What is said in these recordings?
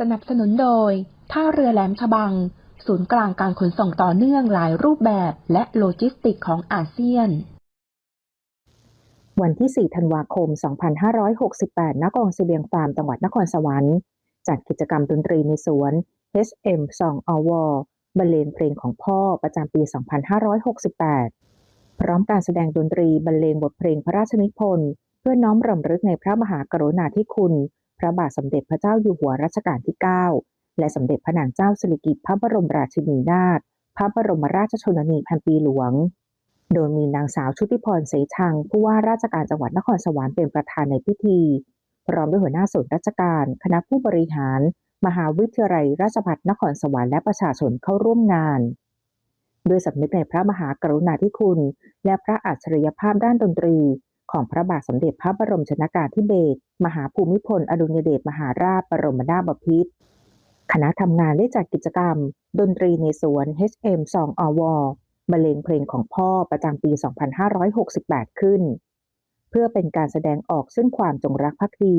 สนับสนุนโดย ท่าเรือแหลมฉบัง ศูนย์กลางการขนส่งต่อเนื่องหลายรูปแบบและโลจิสติกของอาเซียน วันที่ 4 ธันวาคม 2568 ณ กองเสบียงฟาร์มจังหวัดนครสวรรค์ จัดกิจกรรมดนตรีในสวน HM Song Award บรรเลงเพลงของพ่อประจำปี 2568 พร้อมการแสดงดนตรีบรรเลงบทเพลงพระราชนิพนธ์ เพื่อน้อมรำลึกในพระมหากรุณาธิคุณ พระบาทสมเด็จพระเจ้าอยู่หัวรัชกาลที่ 9 และสมเด็จพระนางเจ้าสิริกิติ์พระบรมราชินีนาถพระบรมราชชนนีพันปีหลวง โดยมีนางสาวชุติพรเสชัง ผู้ว่าราชการจังหวัดนครสวรรค์เป็นประธานในพิธี พร้อมด้วยหัวหน้าส่วนราชการ คณะผู้บริหาร มหาวิทยาลัยราชภัฏนครสวรรค์และประชาชนเข้าร่วมงานด้วยสำนึกในพระมหากรุณาธิคุณ และพระอัจฉริยภาพด้านดนตรี ของพระบาทสมเด็จพระบรมชนกาธิเบศรมหาภูมิพล อดุลยเดชมหาราชบรมนาถบพิตรคณะทำงานได้จัดกิจกรรม ดนตรีในสวน HM Song Award บรรเลงเพลงของพ่อประจำปี 2568 ขึ้น เพื่อเป็นการแสดงออกซึ่งความจงรักภักดี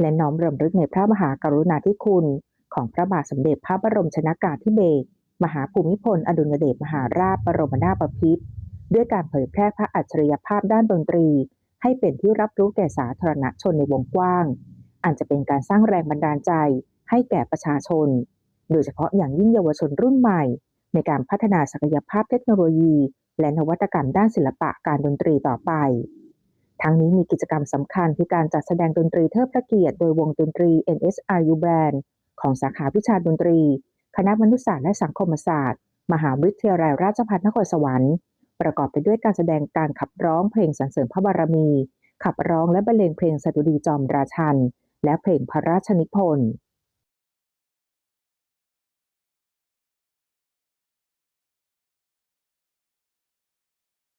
และน้อมรำลึกในพระมหากรุณาธิคุณ ของพระบาทสมเด็จพระบรมชนกาธิเบศรมหาภูมิพล อดุลยเดชมหาราชบรมนาถบพิตรด้วยการเผยแพร่พระอัจฉริยภาพด้านดนตรี ให้เป็นที่รับรู้แก่สาธารณชนในวงกว้าง อันจะเป็นการสร้างแรงบันดาลใจให้แก่ประชาชน โดยเฉพาะอย่างยิ่งเยาวชนรุ่นใหม่ ในการพัฒนาศักยภาพเทคโนโลยี และนวัตกรรมด้านศิลปะการดนตรีต่อไป ทั้งนี้มีกิจกรรมสำคัญคือการจัดแสดงดนตรีเทิดพระเกียรติโดยวงดนตรี NSRU Band ของสาขาวิชาดนตรี คณะมนุษยศาสตร์และสังคมศาสตร์ มหาวิทยาลัยราชภัฏนครสวรรค์ ประกอบไปด้วยการแสดงการขับร้องเพลงสรรเสริญพระบารมี ขับร้องและบรรเลงเพลงสดุดีจอมราชัน และเพลงพระราชนิพนธ์